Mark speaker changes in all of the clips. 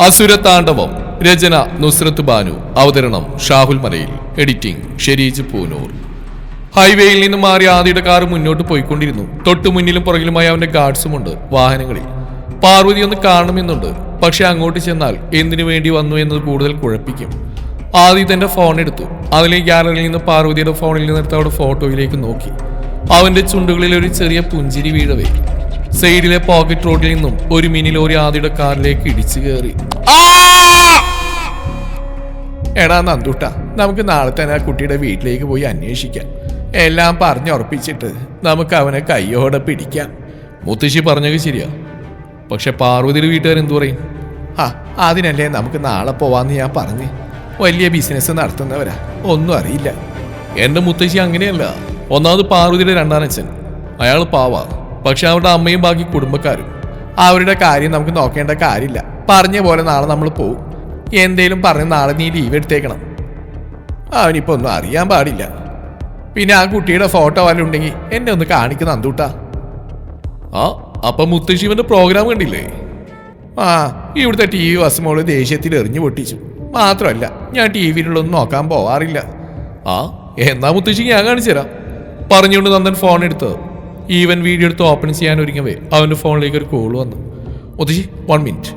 Speaker 1: അസുരതാണ്ഡവം. രചന നുസ്രത്ത് ബാനു. അവതരണം ഷാഹുൽ മലയിൽ. എഡിറ്റിംഗ് ഷെരീജ് പൂനൂർ. ഹൈവേയിൽ നിന്ന് മാറി ആദിയുടെ കാർ മുന്നോട്ട് പോയിക്കൊണ്ടിരുന്നു. തൊട്ടു മുന്നിലും പുറകിലുമായി അവന്റെ ഗാർഡ്സുമുണ്ട് വാഹനങ്ങളിൽ. പാർവതി ഒന്ന് കാണണമെന്നുണ്ട്. പക്ഷെ അങ്ങോട്ട് ചെന്നാൽ എന്തിനു വേണ്ടി വന്നു എന്നത് കൂടുതൽ കുഴപ്പിക്കും. ആദി തന്റെ ഫോൺ എടുത്തു. അതിലെ ഗ്യാലറിയിൽ നിന്ന് പാർവതിയുടെ ഫോണിൽ നിന്നെടുത്ത് അവിടെ ഫോട്ടോയിലേക്ക് നോക്കി. അവന്റെ ചുണ്ടുകളിൽ ഒരു ചെറിയ പുഞ്ചിരി വീഴവേ. സൈഡിലെ പോക്കറ്റ് റോഡിൽ നിന്നും ഒരു മിനി ലോറി ആദിയുടെ കാറിലേക്ക് ഇടിച്ചു കയറി. എടാ നന്ദുട്ട നമുക്ക് നാളെ തന്നെ ആ കുട്ടിയുടെ വീട്ടിലേക്ക് പോയി അന്വേഷിക്കാം. എല്ലാം പറഞ്ഞുറപ്പിച്ചിട്ട് നമുക്ക് അവനെ കയ്യോടെ പിടിക്കാം. മുത്തശ്ശി പറഞ്ഞത് ശരിയാ. പക്ഷെ പാർവതിയുടെ വീട്ടുകാർ എന്തു പറയും? ആ അതിനല്ലേ നമുക്ക് നാളെ പോവാന്ന് ഞാൻ പറഞ്ഞ്. വലിയ ബിസിനസ് നടത്തുന്നവരാ ഒന്നും അറിയില്ല. എന്റെ മുത്തശ്ശി അങ്ങനെയല്ല. ഒന്നാമത് പാർവതിയുടെ രണ്ടാനച്ഛൻ അയാൾ പാവാ. പക്ഷെ അവരുടെ അമ്മയും ബാക്കി കുടുംബക്കാരും. അവരുടെ കാര്യം നമുക്ക് നോക്കേണ്ട കാര്യമില്ല. പറഞ്ഞ പോലെ നാളെ നമ്മൾ പോവും. എന്തേലും പറഞ്ഞ് നാളെ നീ ലീവ് എടുത്തേക്കണം. അവനിപ്പോ ഒന്നും അറിയാൻ പാടില്ല. പിന്നെ ആ കുട്ടിയുടെ ഫോട്ടോ വല്ല ഉണ്ടെങ്കിൽ എന്നെ ഒന്ന് കാണിക്കുന്ന അന്തൂട്ടാ ആ അപ്പൊ മുത്തശ്ശിവന്റെ പ്രോഗ്രാം കണ്ടില്ലേ? ആ ഇവിടുത്തെ ടി വി വസമോൾ ദേഷ്യത്തിൽ എറിഞ്ഞു പൊട്ടിച്ചു. മാത്രമല്ല ഞാൻ ടി വിയിലുള്ളൊന്നും നോക്കാൻ പോവാറില്ല. ആ എന്നാ മുത്തശ്ശി ഞാൻ കാണിച്ചു തരാം പറഞ്ഞുകൊണ്ട് നന്ദൻ ഫോൺ എടുത്ത് ഈവൻ വീഡിയോ എടുത്ത് ഓപ്പൺ ചെയ്യാൻ ഒരുങ്ങവേ അവന്റെ ഫോണിലേക്ക് ഒരു കോൾ വന്നു. മുത്തശ്ശി വൺ മിനിറ്റ്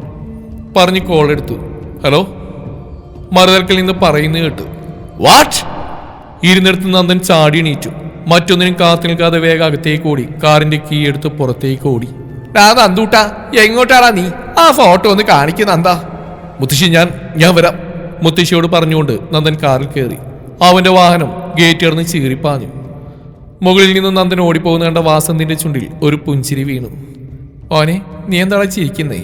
Speaker 1: പറഞ്ഞ് കോൾ എടുത്തു. ഹലോ? മറുതൽക്കൽ നിന്ന് പറയുന്നത് കേട്ടു. വാട്ട്? ഇരുന്നിടത്ത് നന്ദൻ ചാടി എണീറ്റു. മറ്റൊന്നിനും കാത്തു നിൽക്കാതെ വേഗം അകത്തേക്ക് ഓടി. കാറിന്റെ കീ എടുത്ത് പുറത്തേക്ക് ഓടി. നന്ദൂട്ടാ എങ്ങോട്ടാടാ നീ? ആ ഫോട്ടോ ഒന്ന് കാണിക്കുന്ന എന്താ മുത്തശ്ശി ഞാൻ ഞാൻ വരാം. മുത്തശ്ശിയോട് പറഞ്ഞുകൊണ്ട് നന്ദൻ കാറിൽ കയറി. അവന്റെ വാഹനം ഗേറ്റ് ഇറന്ന് ചീറിപ്പാഞ്ഞു. മുകളിൽ നിന്ന് നന്ദൻ ഓടിപ്പോകുന്ന കണ്ട വാസന്തിന്റെ ചുണ്ടിൽ ഒരു പുഞ്ചിരി വീണു. ഓനെ നീ എന്താണ് ചിരിക്കുന്നേ?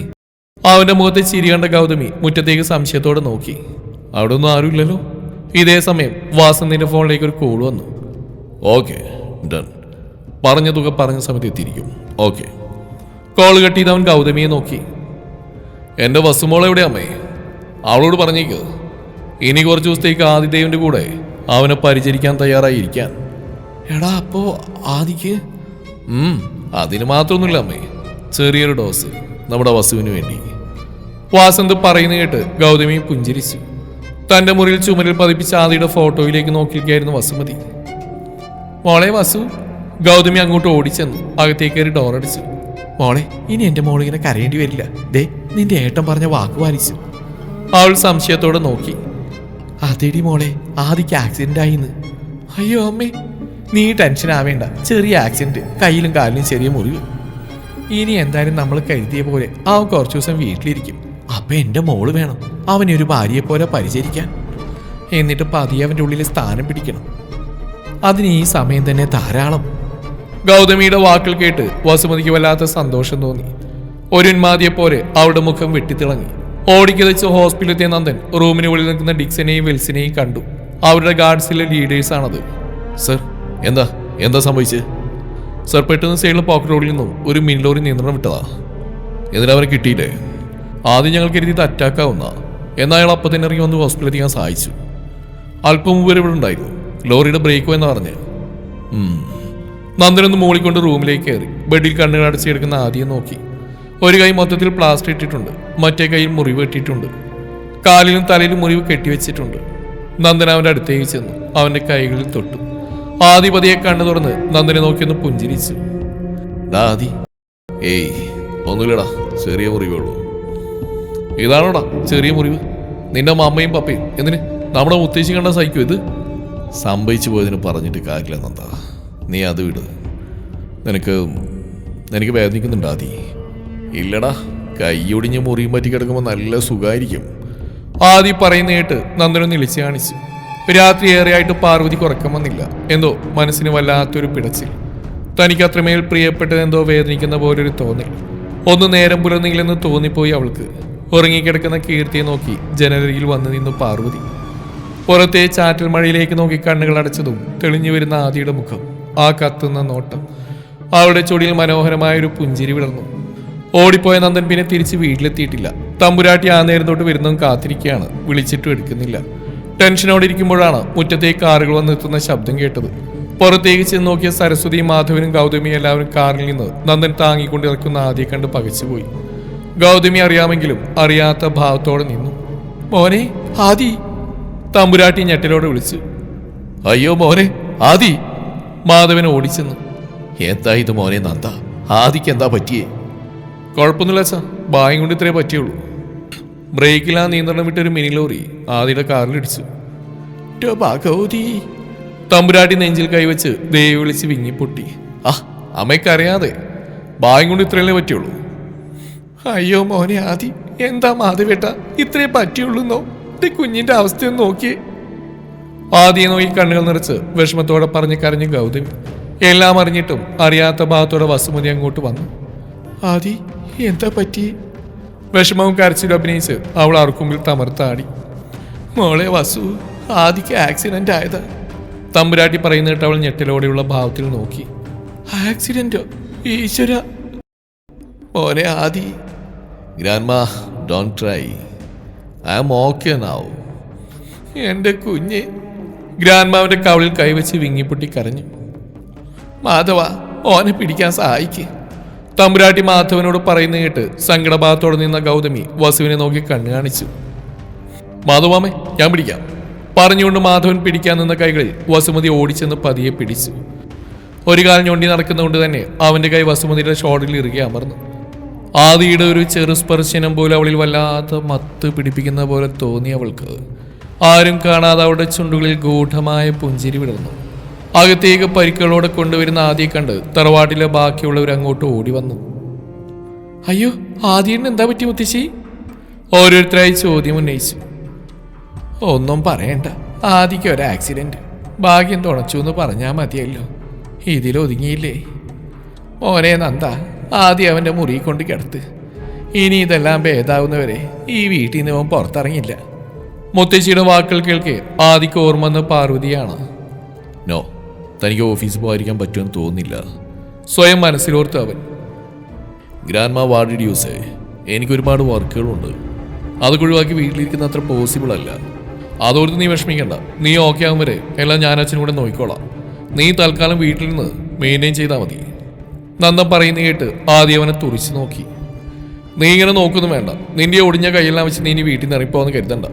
Speaker 1: അവന്റെ മുഖത്തെ ചിരി കണ്ട ഗൗതമി മുറ്റത്തേക്ക് സംശയത്തോടെ നോക്കി. അവിടെ ഒന്നും ആരുമില്ലല്ലോ? ഇതേ സമയം വാസന്തിന്റെ ഫോണിലേക്ക് ഒരു കോൾ വന്നു. Okay done. പറഞ്ഞ തുക പറഞ്ഞ സമയത്ത് എത്തിയിരിക്കും. ഓക്കെ. കോൾ കെട്ടിയത് അവൻ ഗൗതമിയെ നോക്കി. എന്റെ വസുമോൾ എവിടെ അമ്മേ? അവളോട് പറഞ്ഞേക്ക്. ഇനി കുറച്ച് ദിവസത്തേക്ക് ആദിദേവിന്റെ കൂടെ അവനെ പരിചരിക്കാൻ തയ്യാറായിരിക്കാൻ. എടാ അപ്പോ ആദിക്ക്? അതിന് മാത്രമൊന്നുമില്ല അമ്മേ. ചെറിയൊരു ഡോസ് നമ്മുടെ വസുവിന് വേണ്ടി. വാസന്ത് പറയുന്ന കേട്ട് ഗൗതമി പുഞ്ചിരിച്ചു. തന്റെ മുറിയിൽ ചുമരിൽ പതിപ്പിച്ച ആദിയുടെ ഫോട്ടോയിലേക്ക് നോക്കിയിരിക്കുകയായിരുന്നു വസുമതി. മോളെ വസു ഗൗതമി അങ്ങോട്ട് ഓടിച്ചെന്നു. അകത്തേക്ക് കയറി ഡോറടിച്ചു മോളെ ഇനി എന്റെ മോൾ ഇങ്ങനെ കരയേണ്ടി വരില്ല. ദേ നിന്റെ ഏട്ടൻ പറഞ്ഞ വാക്ക് പാലിച്ചു. അവൾ സംശയത്തോടെ നോക്കി. അതേടി മോളെ ആദിക്ക് ആക്സിഡന്റ് ആയിന്ന്. അയ്യോ അമ്മേ നീ ടെൻഷൻ ആവേണ്ട. ചെറിയ ആക്സിഡന്റ് കയ്യിലും കാലിലും ചെറിയ മുറിവ്. ഇനി എന്തായാലും നമ്മൾ കരുതിയ പോലെ അവൻ കുറച്ചു ദിവസം വീട്ടിലിരിക്കും. അപ്പൊ എന്റെ മോൾ വേണം അവനെ ഒരു ഭാര്യയെ പോലെ പരിചരിക്കാൻ. എന്നിട്ട് പതിയെ അവന്റെ ഉള്ളിൽ സ്ഥാനം പിടിക്കണം. അതിന് ഈ സമയം തന്നെ ധാരാളം. ഗൗതമിയുടെ വാക്കുകൾ കേട്ട് വസുമതിക്ക് വല്ലാത്ത സന്തോഷം തോന്നി. ഒരു ഉന്മാതിയെ പോലെ അവളുടെ മുഖം വെട്ടിത്തിളങ്ങി. ഓടിക്കതച്ച് ഹോസ്പിറ്റലിലെത്തിയ നന്ദൻ റൂമിന് ഉള്ളിൽ നിൽക്കുന്ന ഡിക്സിനെയും വെൽസിനെയും കണ്ടു. അവരുടെ ഗാർഡ്സിലെ ലീഡേഴ്സ് ആണത്. സർ എന്താ? എന്താ സംഭവിച്ചത് സർ പെട്ടെന്ന് സൈഡിലെ പോക്കറ്റ് റോഡിൽ നിന്നും ഒരു മിനി ലോറി നിയന്ത്രണം വിട്ടതാ. എന്നിട്ട് അവരെ കിട്ടിയില്ലേ? ആദ്യം ഞങ്ങൾ കരുതിയത് അറ്റാക്കാവുന്ന എന്നാൽ അയാൾ അപ്പം തന്നെ ഇറങ്ങി വന്ന് ഹോസ്പിറ്റലിൽ എത്തിക്കാൻ സഹായിച്ചു. അല്പം മുമ്പ് വരെ ഇവിടെ ഉണ്ടായിരുന്നു. ലോറിയുടെ ബ്രേക്ക് എന്ന് പറഞ്ഞ്. നന്ദനൊന്ന് മുകളിൽ മൂളിക്കൊണ്ട് റൂമിലേക്ക് കയറി ബെഡിൽ കണ്ണുകൾ അടച്ചെടുക്കുന്ന ആദ്യം നോക്കി. ഒരു കൈ മൊത്തത്തിൽ പ്ലാസ്റ്റർ ഇട്ടിട്ടുണ്ട്. മറ്റേ കൈയിൽ മുറിവ് കെട്ടിയിട്ടുണ്ട്. കാലിലും തലയിലും മുറിവ് കെട്ടിവെച്ചിട്ടുണ്ട്. നന്ദൻ അവന്റെ അടുത്തേക്ക് ചെന്നു. അവന്റെ കൈകളിൽ തൊട്ടു. ആദിപതിയെ കണ്ണു തുറന്ന് നന്ദിനെ നോക്കിയൊന്ന് പുഞ്ചിരിച്ചു. ദാദി ഏയ് ഒന്നുമില്ലടാ ചെറിയ മുറിവേ ഉള്ളൂ. ഇതാണോടാ ചെറിയ മുറിവ്? നിന്റെ അമ്മയും പപ്പയും എന്തിന്? നമ്മുടെ മുത്തശ്ശി കണ്ട സഹിക്കും ഇത്? സംഭവിച്ചു പോയതിന് പറഞ്ഞിട്ട് കാര്യമില്ല നന്ദ. നീ അത് വിട്. നിനക്ക് എനിക്ക് വേദനിക്കുന്നുണ്ട് ആദി ഇല്ലടാ കൈയൊടിഞ്ഞ് മുറിയും പറ്റി കിടക്കുമ്പോൾ നല്ല സുഖമായിരിക്കും ആദി പറയുന്ന കേട്ട് നന്ദനൊന്ന് ഇളിച്ച് കാണിച്ചു. രാത്രി ഏറെയായിട്ട് പാർവതി കുറക്കം വന്നില്ല. എന്തോ മനസ്സിന് വല്ലാത്തൊരു പിടച്ചിൽ. തനിക്ക് അത്രമേൽ പ്രിയപ്പെട്ടതെന്തോ വേദനിക്കുന്ന പോലൊരു തോന്നൽ. ഒന്ന് നേരം പുലർന്നില്ലെന്ന് തോന്നിപ്പോയി അവൾക്ക്. ഉറങ്ങിക്കിടക്കുന്ന കീർത്തിയെ നോക്കി ജനലരിയിൽ വന്നു നിന്നു പാർവതി. പുറത്തെ ചാറ്റൽ മഴയിലേക്ക് നോക്കി കണ്ണുകൾ അടച്ചതും തെളിഞ്ഞു വരുന്ന ആദിയുടെ മുഖം ആ കത്തുന്ന നോട്ടം. അവളുടെ ചൊടിയിൽ മനോഹരമായ ഒരു പുഞ്ചിരി വിളർന്നു ഓടിപ്പോയ നന്ദൻ പിന്നെ തിരിച്ച് വീട്ടിലെത്തിയിട്ടില്ല. തമ്പുരാട്ടി ആ നേരം തൊട്ട് വരുന്നതും കാത്തിരിക്കുകയാണ്. വിളിച്ചിട്ടും എടുക്കുന്നില്ല. ടെൻഷനോടെ ഇരിക്കുമ്പോഴാണ് മുറ്റത്തേക്ക് കാറുകൾ വന്നെത്തുന്ന ശബ്ദം കേട്ടത്. പുറത്തേക്ക് ചെന്ന് നോക്കിയ സരസ്വതി മാധവനും ഗൗതമിയും എല്ലാവരും കാറിൽ നിന്ന് നന്ദൻ താങ്ങിക്കൊണ്ട് ഇറക്കുന്ന ആദ്യം കണ്ട് പകച്ചുപോയി ഗൗതമി അറിയാമെങ്കിലും അറിയാത്ത ഭാവത്തോടെ നിന്നു. മോനെ ആദി തമ്പുരാട്ടി ഞെട്ടലോടെ വിളിച്ചു. അയ്യോ മോനെ ആദി മാധവൻ ഓടിച്ചെന്നു. എന്താ ഇത് മോനെ നന്ദ? ആദിക്ക് എന്താ പറ്റിയേ? കുഴപ്പമൊന്നുമില്ല സാ ബായും കൊണ്ട് ഇത്രേ പറ്റിയുള്ളൂ. ബ്രേക്കിലാ നിയന്ത്രണം വിട്ടൊരു മിനി ലോറി ആദിയുടെ കാറിലിടിച്ചു "ന്റെ ഭഗവതി തമ്പുരാട്ടി നെഞ്ചിൽ കൈവച്ച് ദേവി വിളിച്ച് വിങ്ങിപ്പൊട്ടി. ആ അമ്മയ്ക്കറിയാതെ ഭാഗ്യം കൊണ്ട് ഇത്രയല്ലേ പറ്റിയുള്ളൂ അയ്യോ മോനെ ആദി എന്താ മാധവേട്ട? ഇത്രേ പറ്റിയുള്ളൂന്നോ? ഇത് കുഞ്ഞിന്റെ അവസ്ഥയൊന്ന് നോക്കിയേ. ആദിയെ നോക്കി കണ്ണുകൾ നിറച്ച് വിഷമത്തോടെ പറഞ്ഞു കരഞ്ഞു ഗൗതമി. എല്ലാം അറിഞ്ഞിട്ടും അറിയാത്ത ഭാഗത്തോടെ വസുമതി അങ്ങോട്ട് വന്നു. ആദി എന്താ പറ്റി വിഷമവും കരച്ചിലും അഭിനയിച്ച് അവൾ അറുക്കുമ്പിൽ തമർത്താടി. മോളെ വസു ആദിക്ക് ആക്സിഡന്റ് ആയതാ. തമ്പുരാട്ടി പറയുന്ന കേട്ട് അവൾ ഞെട്ടലോടെയുള്ള ഭാവത്തിൽ നോക്കി. ആക്സിഡന്റോ ഈശ്വര. മോനെ Aadi. Grandma don't try I am okay now എന്റെ കുഞ്ഞ്. ഗ്രാൻഡ്മാവിന്റെ കവളിൽ കൈവച്ച് വിങ്ങിപ്പൊട്ടി കരഞ്ഞു. മാധവ ഓനെ പിടിക്കാൻ സഹായിക്ക്. തമ്പുരാട്ടി മാധവനോട് പറയുന്ന കേട്ട് സങ്കടഭാഗത്തോടെ നിന്ന ഗൗതമി വസുവിനെ നോക്കി കണ്ണു കാണിച്ചു. മാധവാമേ ഞാൻ പിടിക്കാം. പറഞ്ഞുകൊണ്ട് മാധവൻ പിടിക്കാൻ നിന്ന കൈകളിൽ വസുമതി ഓടിച്ചെന്ന് പതിയെ പിടിച്ചു. ഒരു കാലം ഞൊണ്ടി നടക്കുന്നതുകൊണ്ട് തന്നെ അവന്റെ കൈ വസുമതിയുടെ ഷോട്ടിൽ ഇറുകെ അമർന്നു. ആദിയുടെ ഒരു ചെറു സ്പർശനം പോലെ അവളിൽ വല്ലാത്ത മത്ത് പിടിപ്പിക്കുന്ന പോലെ തോന്നി അവൾക്ക്. ആരും കാണാതെ അവളുടെ ചുണ്ടുകളിൽ ഗൂഢമായ പുഞ്ചിരി വിടർന്നു. അകത്തേക്ക് പരിക്കുകളോടെ കൊണ്ടുവരുന്ന ആദ്യ കണ്ട് തറവാട്ടിലെ ബാക്കിയുള്ളവർ അങ്ങോട്ട് ഓടി വന്നു. അയ്യോ ആദ്യം എന്താ പറ്റി മുത്തശ്ശി? ഓരോരുത്തരായി ചോദ്യം ഉന്നയിച്ചു. ഒന്നും പറയണ്ട ആദ്യക്ക് ഒരു ആക്സിഡന്റ് ഭാഗ്യം തുണച്ചു എന്ന് പറഞ്ഞാൽ മതിയല്ലോ. ഇതിലൊതുങ്ങിയില്ലേ മോനെ നന്ദ ആദ്യം അവന്റെ മുറി കൊണ്ട് കിടത്ത്. ഇനി ഇതെല്ലാം ഭേദാവുന്നവരെ ഈ വീട്ടിൽ നിന്ന് അവൻ പുറത്തിറങ്ങില്ല. മുത്തശ്ശിയുടെ വാക്കുകൾ കേൾക്കെ ആദിക്ക് ഓർമ്മ പാർവതിയാണ്. നോ തനിക്ക് ഓഫീസിൽ പോകാതിരിക്കാൻ പറ്റുമെന്ന് തോന്നുന്നില്ല. സ്വയം മനസ്സിലോർത്ത് അവൻ. ഗ്രാൻഡ് മാ വാർഡ് ഡ്യൂസ് എനിക്ക് ഒരുപാട് വർക്കുകളുണ്ട്. അതൊക്കെ ഒഴിവാക്കി വീട്ടിലിരിക്കുന്ന അത്ര പോസിബിൾ അല്ല. അതോർത്ത് നീ വിഷമിക്കണ്ട. നീ ഓക്കെ ആകും വരെ. എല്ലാം ഞാൻ അച്ഛനും കൂടെ നോക്കിക്കോളാം. നീ തൽക്കാലം വീട്ടിൽ നിന്ന് മെയിന്റെയിൻ ചെയ്താൽ മതി. നന്ദൻ പറയുന്ന കേട്ട് ആദ്യം അവനെ തുറിച്ചു നോക്കി. നീ ഇങ്ങനെ നോക്കുന്നു വേണ്ട. നിന്റെ ഒടിഞ്ഞ കൈയെല്ലാം വെച്ച് നീ ഇനി വീട്ടിൽ നിന്ന് ഇറങ്ങിപ്പോന്ന് കരുതണ്ട.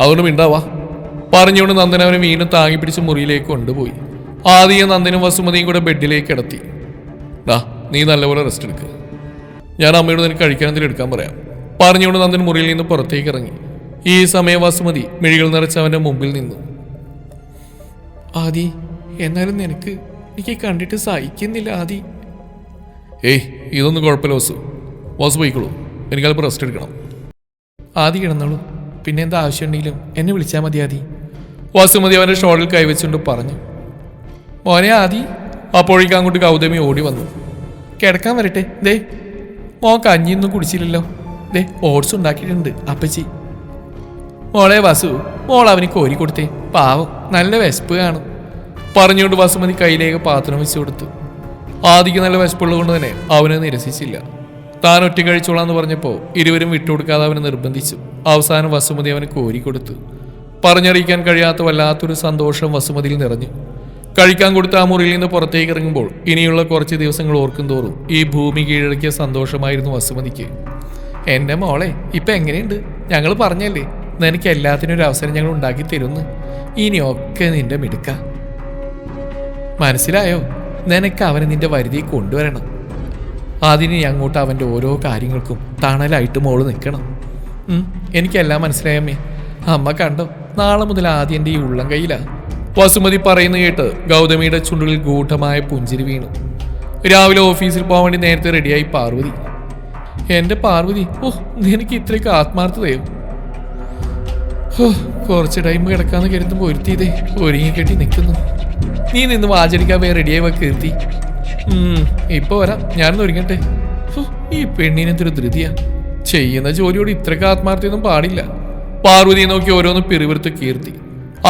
Speaker 1: അതുകൊണ്ട് മിണ്ടാവാ പറഞ്ഞുകൊണ്ട് നന്ദൻ അവനെ വീണ്ടും താങ്ങി പിടിച്ച് മുറിയിലേക്ക് കൊണ്ടുപോയി. ആദ്യം നന്ദനും വസുമതിയും കൂടെ ബെഡിലേക്ക് കിടത്തി. ഡാ നീ നല്ലപോലെ റെസ്റ്റ് എടുക്കുക ഞാൻ അമ്മയോട് നിനക്ക് കഴിക്കാൻ എന്തെങ്കിലും എടുക്കാൻ പറയാം. പറഞ്ഞുകൊണ്ട് നന്ദൻ മുറിയിൽ നിന്ന് പുറത്തേക്ക് ഇറങ്ങി. ഈ സമയം വസുമതി മിഴികൾ നിറച്ച് അവന്റെ മുമ്പിൽ നിന്നു. ആദി എന്നാലും നിനക്ക് എനിക്ക് കണ്ടിട്ട് സഹിക്കുന്നില്ല ആദി. ഏയ് ഇതൊന്നും കുഴപ്പമില്ല വസു. വസു പോയിക്കോളൂ. എനിക്കല്പം റെസ്റ്റ് എടുക്കണം. ആദി കിടന്നോളൂ. പിന്നെ എന്താ ആവശ്യമുണ്ടെങ്കിലും എന്നെ വിളിച്ചാൽ മതി ആദി. വസുമതി അവന്റെ ഷോളിൽ കൈവച്ചുകൊണ്ട് പറഞ്ഞു. മോനെ ആദി അപ്പോഴേക്കും അങ്ങോട്ട് ഗൗതമി ഓടി വന്നു. കിടക്കാൻ വരട്ടെ. ദേ മോൻ കഞ്ഞിയൊന്നും കുടിച്ചില്ലല്ലോ. ദേ ഓട്സ് ഉണ്ടാക്കിയിട്ടുണ്ട് അപ്പച്ചി. മോളെ വസു മോൾ അവന് കോരി കൊടുത്തേ. പാവം നല്ല വിശപ്പ് കാണും. പറഞ്ഞുകൊണ്ട് വസുമതി കയ്യിലേക്ക് പാത്രം വെച്ച് കൊടുത്തു. ആദിക്ക് നല്ല വിശപ്പുള്ളത് കൊണ്ട് തന്നെ അവനെ നിരസിച്ചില്ല. താൻ ഒറ്റ കഴിച്ചോളാന്ന് പറഞ്ഞപ്പോൾ ഇരുവരും വിട്ടുകൊടുക്കാതെ അവനെ നിർബന്ധിച്ചു. അവസാനം വസുമതി അവന് കോരി കൊടുത്തു. പറഞ്ഞറിയിക്കാൻ കഴിയാത്ത വല്ലാത്തൊരു സന്തോഷം വസുമതിയിൽ നിറഞ്ഞു. കഴിക്കാൻ കൊടുത്ത ആ മുറിയിൽ നിന്ന് പുറത്തേക്ക് ഇറങ്ങുമ്പോൾ ഇനിയുള്ള കുറച്ച് ദിവസങ്ങൾ ഓർക്കും തോറും ഈ ഭൂമി കീഴടക്കിയ സന്തോഷമായിരുന്നു വസുമതിക്ക്. എന്റെ മോളെ ഇപ്പം എങ്ങനെയുണ്ട്? ഞങ്ങൾ പറഞ്ഞല്ലേ നിനക്ക് എല്ലാത്തിനും ഒരു അവസരം ഞങ്ങൾ ഉണ്ടാക്കി തരുന്നു. ഇനിയൊക്കെ നിന്റെ മിടുക്ക. മനസ്സിലായോ? നിനക്ക് അവനെ നിന്റെ വരുതി കൊണ്ടുവരണം. അതിന് അങ്ങോട്ട് അവന്റെ ഓരോ കാര്യങ്ങൾക്കും തണലായിട്ട് മോൾ നിൽക്കണം. എനിക്കെല്ലാം മനസ്സിലായമ്മേ അമ്മ കണ്ടോ നാളെ മുതൽ ആദ്യം എന്റെ ഈ ഉള്ളം കയ്യിലാ. വസുമതി പറയുന്ന കേട്ട് ഗൗതമിയുടെ ചുണ്ടുകളിൽ ഗൂഢമായ പുഞ്ചിരി വീണു. രാവിലെ ഓഫീസിൽ പോകാൻ വേണ്ടി നേരത്തെ റെഡിയായി പാർവതി. എന്റെ പാർവതി ഓ നിനക്ക് ഇത്രയ്ക്ക് ആത്മാർത്ഥതയോ? ഹോ, കുറച്ച് ടൈം കിടക്കാന്ന് കരുതുമ്പോൾ ഒരുത്തിയതേ ഒരുങ്ങി കെട്ടി നിൽക്കുന്നു. നീ നിന്ന് വാചരിക്കാൻ വേറെ റെഡിയായി വെക്ക് കീർത്തി ഇപ്പൊ വരാം ഞാനൊന്ന് ഒരുങ്ങട്ടെ. ഈ പെണ്ണിനെന്തൊരു ധൃതിയാ. ചെയ്യുന്ന ജോലിയോട് ഇത്രയ്ക്ക് ആത്മാർത്ഥ്യൊന്നും പാടില്ല. പാർവതിയെ നോക്കി ഓരോന്ന് പിറുവിറുത്ത് കീർത്തി.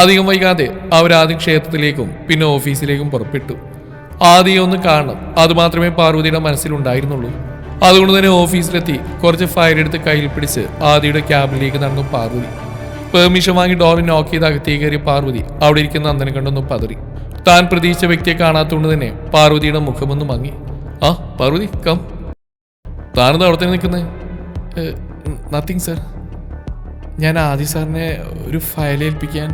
Speaker 1: അധികം വൈകാതെ അവരാദ്യം ക്ഷേത്രത്തിലേക്കും പിന്നെ ഓഫീസിലേക്കും പുറപ്പെട്ടു. ആദ്യം ഒന്ന് കാണണം. അതുമാത്രമേ പാർവതിയുടെ മനസ്സിലുണ്ടായിരുന്നുള്ളൂ. അതുകൊണ്ട് തന്നെ ഓഫീസിലെത്തി കുറച്ച് ഫയൽ എടുത്ത് കയ്യിൽ പിടിച്ച് ആദിയുടെ ക്യാബിനിലേക്ക് നടന്നു പാർവതി. പെർമിഷൻ വാങ്ങി ഡോർ നോക്ക് ചെയ്ത് അകത്തേക്ക് കയറിയ പാർവതി അവിടെ ഇരിക്കുന്ന അന്തനം കണ്ടൊന്ന് പതറി. താൻ പ്രതീക്ഷിച്ച വ്യക്തിയെ കാണാത്തതുകൊണ്ട് തന്നെ പാർവതിയുടെ മുഖമൊന്ന് മങ്ങി. ആ പാർവതി കം താനെന്താ അവിടെ തന്നെ നിൽക്കുന്നത് നത്തിങ് സർ ഞാൻ ആദി സാറിനെ ഒരു ഫയൽ ഏൽപ്പിക്കാൻ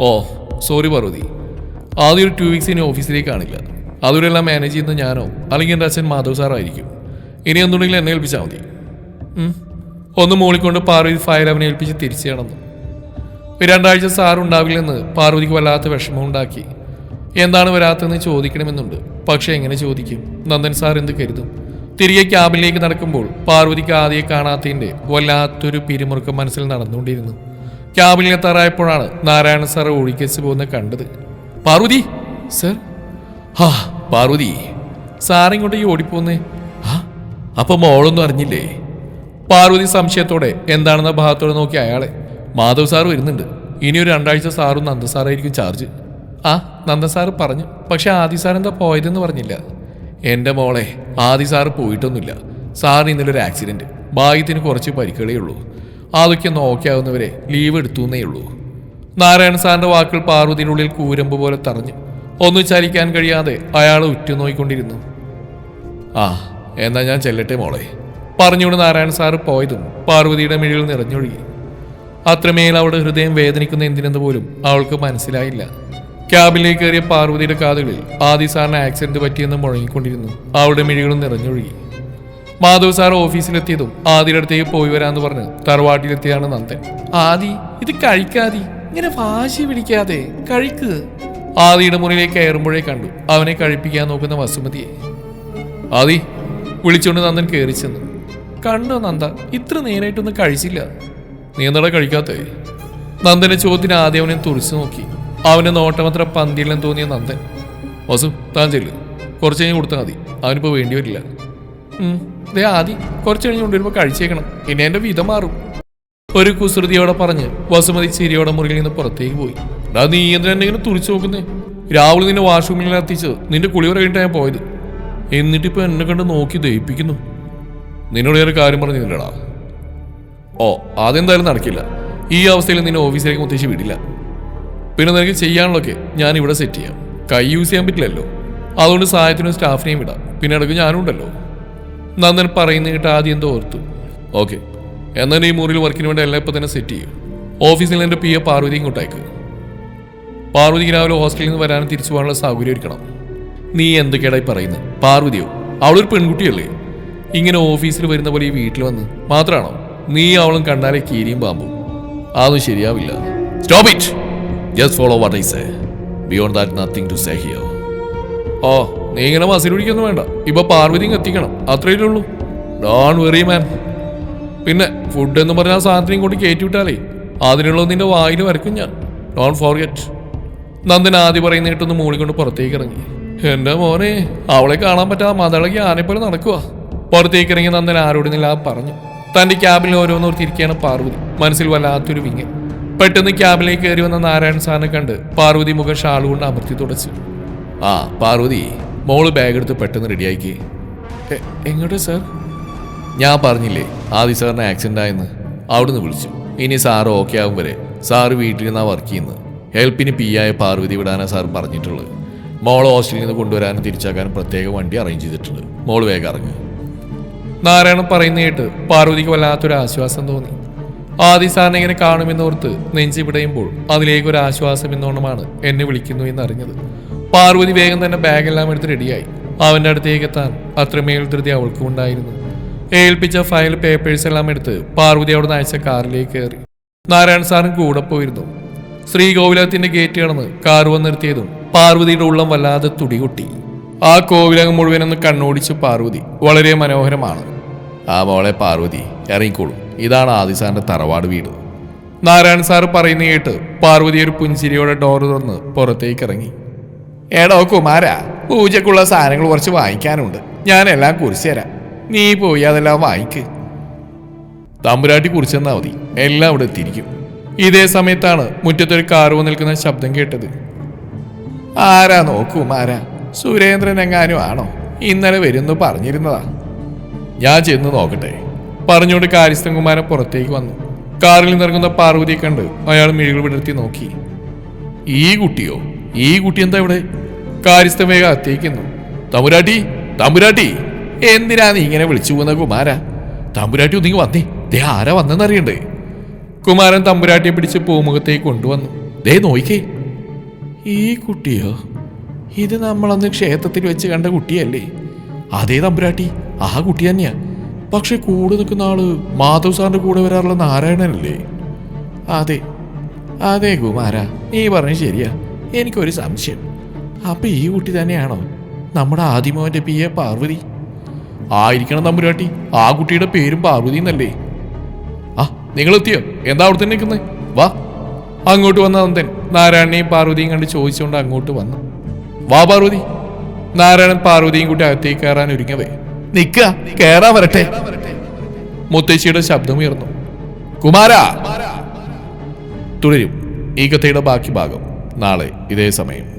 Speaker 1: ഓ സോറി പാർവതി. ആദ്യം ഒരു ടു വീക്സ് ഇനി ഓഫീസിലേക്ക് കാണില്ല. അതുവരെല്ലാം മാനേജ് ചെയ്യുന്നത് ഞാനോ അല്ലെങ്കിൽ എന്റെ അച്ഛൻ മാധവ് സാറായിരിക്കും. ഇനി എന്തുണ്ടെങ്കിലും എന്നെ ഏൽപ്പിച്ചാൽ മതി. ഒന്ന് മൂളിക്കൊണ്ട് പാർവതി ഫയൽ അവനെ ഏൽപ്പിച്ച് തിരിച്ചു ചെയ്യണമെന്ന് രണ്ടാഴ്ച സാറുണ്ടാവില്ലെന്ന് പാർവതിക്ക് വല്ലാത്ത വിഷമം ഉണ്ടാക്കി. എന്താണ് വരാത്തതെന്ന് ചോദിക്കണമെന്നുണ്ട്. പക്ഷേ എങ്ങനെ ചോദിക്കും? നന്ദൻ സാർ എന്ത് കരുതും? തിരികെ ക്യാബിലേക്ക് നടക്കുമ്പോൾ പാർവതിക്ക് ആദ്യം കാണാത്തതിന്റെ വല്ലാത്തൊരു പിരിമുറുക്കം മനസ്സിൽ നടന്നുകൊണ്ടിരുന്നു. ക്യാബിലെത്താറായപ്പോഴാണ് നാരായണ സാർ ഒഴിക്കച്ച് പോകുന്ന കണ്ടത്. പാർവതി? സർ? ഹാ പാർവതി. സാറിങ്ങോട്ടേക്ക് ഓടിപ്പോന്നേ. ആ അപ്പൊ മോളൊന്നും അറിഞ്ഞില്ലേ? പാർവതി സംശയത്തോടെ എന്താണെന്ന ഭാഗത്തോടെ നോക്കി അയാളെ. മാധവ് സാർ വരുന്നുണ്ട്. ഇനി ഒരു രണ്ടാഴ്ച സാറും നന്ദസാറായിരിക്കും ചാർജ്. ആ നന്ദ സാറ് പറഞ്ഞു. പക്ഷെ ആദി സാർ എന്താ പോയതെന്ന് പറഞ്ഞില്ല. എന്റെ മോളെ ആദി സാറ് പോയിട്ടൊന്നുമില്ല. സാറിന് ഇന്നലെ ഒരു ആക്സിഡന്റ് ഭാഗ്യത്തിന് കുറച്ച് പരിക്കുകളേ ഉള്ളൂ. അതൊക്കെ നോക്കിയാവുന്നവരെ ലീവ് എടുത്തു എന്നേ ഉള്ളൂ. നാരായണ സാറിന്റെ വാക്കുകൾ പാർവതിയുടെ ഉള്ളിൽ കൂരമ്പ് പോലെ തറഞ്ഞു. ഒന്നും ചലിക്കാൻ കഴിയാതെ അയാൾ ഉറ്റുനോയിക്കൊണ്ടിരുന്നു. ആ എന്നാ ഞാൻ ചെല്ലട്ടെ മോളെ. പറഞ്ഞുകൊണ്ട് നാരായണ സാറ് പോയതും പാർവതിയുടെ മിഴികൾ നിറഞ്ഞൊഴുകി. അത്രമേൽ അവളുടെ ഹൃദയം വേദനിക്കുന്ന എന്തിനെന്ന് പോലും അവൾക്ക് മനസ്സിലായില്ല. ക്യാബിലേക്ക് കയറിയ പാർവതിയുടെ കാതുകളിൽ ആദി സാറിന് ആക്സിഡന്റ് പറ്റിയെന്ന് മുഴങ്ങിക്കൊണ്ടിരുന്നു. അവളുടെ മിഴികളും നിറഞ്ഞൊഴുകി. മാധവ് സാർ ഓഫീസിലെത്തിയതും ആദിയുടെ അടുത്തേക്ക് പോയി വരാന്ന് പറഞ്ഞ് തറവാട്ടിലെത്തിയാണ് നന്ദൻ. ആദി ഇത് കഴിക്കാതി ഇങ്ങനെ വാശി പിടിക്കാതെ കഴിക്ക്. ആദിയുടെ മുറിയിലേക്ക് കയറുമ്പോഴേ കണ്ടു. അവനെ കഴിപ്പിക്കാൻ നോക്കുന്ന വസുമതിയെ. ആദി വിളിച്ചുകൊണ്ട് നന്ദൻ കയറി ചെന്നു. കണ്ടോ നന്ദ ഇത്ര നേരായിട്ടൊന്നും കഴിച്ചില്ല. നീ എന്താ കഴിക്കാത്തേ? നന്ദന്റെ ചോദ്യത്തിന് ആദ്യം അവനെ തുറിച്ചു നോക്കി. അവന് നോട്ടമത്ര പന്തിയില്ലെന്ന് തോന്നിയ നന്ദൻ. വസു താൻ ചെല്ലു. കുറച്ച് കഴിഞ്ഞ് കൊടുത്താൽ മതി. അവനിപ്പോൾ വേണ്ടി വരില്ല. ദേ ആദി കുറച്ച് കഴിഞ്ഞ് കൊണ്ടുവരുമ്പോൾ കഴിച്ചേക്കണം. ഇനി എന്റെ വിധം മാറും. ഒരു കുസൃതിയോടെ പറഞ്ഞ് വസുമതി ചിരിയോടെ മുറിയിൽ നിന്ന് പുറത്തേക്ക് പോയി. എടാ നീ എന്തിനാ എന്നെ ഇങ്ങനെ തുറിച്ചു നോക്കുന്നേ? രാവിലെ നിന്നെ വാഷ്റൂമിൽ എത്തിച്ചത് നിന്റെ കുളിവറ കഴിഞ്ഞിട്ടാണ് ഞാൻ പോയത്. എന്നിട്ടിപ്പോ എന്നെ കണ്ട് നോക്കി ദയിപ്പിക്കുന്നു നിന്നോട് ഞാൻ കാര്യം പറഞ്ഞില്ലടാ. ഓ അതെന്തായാലും നടക്കില്ല. ഈ അവസ്ഥയിൽ നിന്നെ ഓഫീസിലേക്ക് ഉദ്ദേശിച്ച് വിടില്ല. പിന്നെ നിനക്ക് ചെയ്യാനുള്ളതൊക്കെ ഞാൻ ഇവിടെ സെറ്റ് ചെയ്യാം. കൈ യൂസ് ചെയ്യാൻ പറ്റില്ലല്ലോ. അതുകൊണ്ട് സഹായത്തിനും സ്റ്റാഫിനെയും വിടാം. പിന്നെ ഇടയ്ക്ക് ഞാനും ഉണ്ടല്ലോ നന്ദൻ പറയുന്ന കേട്ട് ആദ്യം എന്തോ ഓർത്തു. ഓക്കെ എന്നാൽ ഈ മുറിയിൽ വർക്കിന് വേണ്ടി എല്ലാം ഇപ്പം തന്നെ സെറ്റ് ചെയ്യും. ഓഫീസിൽ എന്റെ പി എ പാർവതി ഇങ്ങോട്ടേക്ക് പാർവതിക്ക് രാവിലെ ഹോസ്റ്റലിൽ നിന്ന് വരാനും തിരിച്ചു പോകാനുള്ള സൗകര്യം ഒരുക്കണം. നീ എന്തൊക്കെയാടായി പറയുന്നത് പാർവതിയോ? അവളൊരു പെൺകുട്ടിയല്ലേ? ഇങ്ങനെ ഓഫീസിൽ വരുന്ന പോലെ ഈ വീട്ടിൽ വന്ന് മാത്രമാണോ നീ അവളും കണ്ടാലേ കീരിയും പാമ്പും. അതൊന്നും ശരിയാവില്ല. Stop it just follow what I say beyond that nothing to say here ഓ നീ ഇങ്ങനെ മസിൽ പിടിക്കൊന്നും വേണ്ട. ഇപ്പൊ പാർവതിയും എത്തിക്കണം. അത്രയേ ഉള്ളൂ. ഡോൺ വെറി മാൻ പിന്നെ ഫുഡ് എന്ന് പറഞ്ഞ സാധനം കൊണ്ട് കയറ്റി വിട്ടാലേ. അതിനുള്ള നിന്റെ വായിൽ വരക്കും ഞാൻ. ഡോൺ ഫോർഗെറ്റ് നന്ദൻ ആദ്യം പറയുന്ന കേട്ടൊന്ന് മൂളിക്കൊണ്ട് പുറത്തേക്ക് ഇറങ്ങി. എന്റെ മോനെ അവളെ കാണാൻ പറ്റാതെ മതളകി ആനപ്പോലെ നടക്കുക പുറത്തേക്ക് ഇറങ്ങി നന്ദൻ ആരോടുന്നില്ല പറഞ്ഞു. തന്റെ ക്യാബിൽ ഓരോന്നോർത്തിരിക്കുകയാണ് പാർവതി. മനസ്സിൽ വല്ലാത്തൊരു വിങ്ങൽ. പെട്ടെന്ന് ക്യാബിലേക്ക് കയറി വന്ന നാരായണ സാറിനെ കണ്ട് പാർവതി മുഖം ഷാൾ കൊണ്ട് അമർത്തി തുടച്ചു. ആ പാർവതി. മോൾ ബാഗ് എടുത്ത് പെട്ടെന്ന് റെഡിയാക്കി. എങ്ങോട്ട് സാർ? ഞാൻ പറഞ്ഞില്ലേ ആദി സാറിന് ആക്സിഡന്റ് ആയെന്ന്. അവിടുന്ന് വിളിച്ചു. ഇനി സാർ ഓക്കെ ആകും വരെ. സാറ് വീട്ടിൽ നിന്നാ വർക്ക് ചെയ്യുന്നത്. ഹെൽപ്പിന് പി ആയ പാർവതി വിടാനാ സാർ പറഞ്ഞിട്ടുള്ളത്. മോൾ ഹോസ്റ്റലിൽ നിന്ന് കൊണ്ടുവരാനും തിരിച്ചാക്കാനും പ്രത്യേക വണ്ടി അറേഞ്ച് ചെയ്തിട്ടുണ്ട്. മോൾ വേഗം ഇറങ്ങി. നാരായണൻ പറയുന്ന കേട്ട് പാർവതിക്ക് വല്ലാത്തൊരു ആശ്വാസം തോന്നി. ആദി സാറിനെ ഇങ്ങനെ കാണുമെന്നോർത്ത് നെഞ്ചി പിടയുമ്പോൾ അതിലേക്ക് ഒരു ആശ്വാസം എന്നോണമാണ് എന്നെ വിളിക്കുന്നു എന്നറിഞ്ഞത്. പാർവതി വേഗം തന്നെ ബാഗെല്ലാം എടുത്ത് റെഡിയായി അവന്റെ അടുത്തേക്ക് എത്താൻ അത്രമേൽ ധൃതി അവൾക്കും ഉണ്ടായിരുന്നു. ഏൽപ്പിച്ച ഫയൽ പേപ്പേഴ്സ് എല്ലാം എടുത്ത് പാർവതി അവിടെ നിന്ന് അയച്ച കാറിലേക്ക് കയറി. നാരായണ സാറും കൂടെ പോയിരുന്നു. ശ്രീകോവിലത്തിന്റെ ഗേറ്റ് കടന്ന് കാർ വന്ന് നിർത്തിയതും പാർവതിയുടെ ഉള്ളം വല്ലാതെ തുടികൊട്ടി. ആ കോവിലകം മുഴുവനൊന്ന് കണ്ണോടിച്ചു പാർവതി വളരെ മനോഹരമാണ്. ആ മോളെ പാർവതി ഇറങ്ങിക്കോളൂ. ഇതാണ് ആദിസാറിന്റെ തറവാട് വീട്. നാരായണ സാറ് പറയുന്ന കേട്ട് പാർവതി ഒരു പുഞ്ചിരിയോടെ ഡോർ തുറന്ന് പുറത്തേക്ക് ഇറങ്ങി. എടോ കുമാര പൂജക്കുള്ള സാധനങ്ങൾ കുറച്ച് വാങ്ങിക്കാനുണ്ട്. ഞാനെല്ലാം കുറിച്ച് തരാം. നീ പോയി അതെല്ലാം വാങ്ങിക്ക്. തമ്പുരാട്ടി കുറിച്ചെന്നാ മതി. എല്ലാം ഇവിടെ എത്തിയിരിക്കും. ഇതേ സമയത്താണ് മുറ്റത്തൊരു കാറ് വന്ന് നിൽക്കുന്ന ശബ്ദം കേട്ടത്. ആരാ നോക്കൂ മാരാ സുരേന്ദ്രൻ എങ്ങാനും ആണോ? ഇന്നലെ വരുന്നു പറഞ്ഞിരുന്നതാ. ഞാൻ ചെന്ന് നോക്കട്ടെ. പറഞ്ഞുകൊണ്ട് കാര്യസ്ഥൻ കുമാരൻ പുറത്തേക്ക് വന്നു. കാറിൽ നിറങ്ങുന്ന പാർവതിയെ കണ്ട് അയാൾ മിഴികൾ വിടർത്തി നോക്കി. ഈ കുട്ടിയോ? ഈ കുട്ടി എന്താ ഇവിടെ? കാര്യസ്ഥൻ വേഗം അത്തേക്കുന്നു തമ്പുരാട്ടി തമ്പുരാട്ടി എന്തിനാ നീ ഇങ്ങനെ വിളിച്ചു പോകുന്ന കുമാര? തമ്പുരാട്ടി ഒന്നിങ്ങ് വന്നേ. ദേ ആരാ വന്നെന്നറിയണ്ടേ കുമാരൻ തമ്പുരാട്ടിയെ പിടിച്ച് പൂമുഖത്തേക്ക് കൊണ്ടുവന്നു. ദേ നോയിക്കേ. ഈ കുട്ടിയോ? ഇത് നമ്മളന്ന് ക്ഷേത്രത്തിൽ വെച്ച് കണ്ട കുട്ടിയല്ലേ? അതേ തമ്പുരാട്ടി ആ കുട്ടി തന്നെയാ. പക്ഷെ കൂടെ നിൽക്കുന്ന ആൾ മാധവ് സാറിന്റെ കൂടെ വരാറുള്ള നാരായണനല്ലേ? അതെ അതെ കുമാര നീ പറഞ്ഞ ശരിയാ. എനിക്കൊരു സംശയം. അപ്പൊ ഈ കുട്ടി തന്നെയാണോ? നമ്മുടെ ആദിമോന്റെ പി എ പാർവതി? ആയിരിക്കണം തമ്പുരാട്ടി. ആ കുട്ടിയുടെ പേരും പാർവതി എന്നല്ലേ? ആ നിങ്ങൾ എത്തിയോ എന്താ അവിടെ തന്നെ നിൽക്കുന്നത് വാ. അങ്ങോട്ട് വന്ന നന്ദൻ നാരായണനെയും പാർവതിയും കണ്ട് ചോദിച്ചുകൊണ്ട് അങ്ങോട്ട് വന്നു. വാ പാർവതി. നാരായണൻ പാർവതിയും കൂട്ടി അകത്തേക്ക് കയറാൻ ഒരുങ്ങവേ. നിക്ക കയറാ വരട്ടെ. മുത്തശ്ശിയുടെ ശബ്ദമുയർന്നു കുമാര. തുടരും. ഈ കഥയുടെ ബാക്കി ഭാഗം നാളെ ഇതേ സമയം.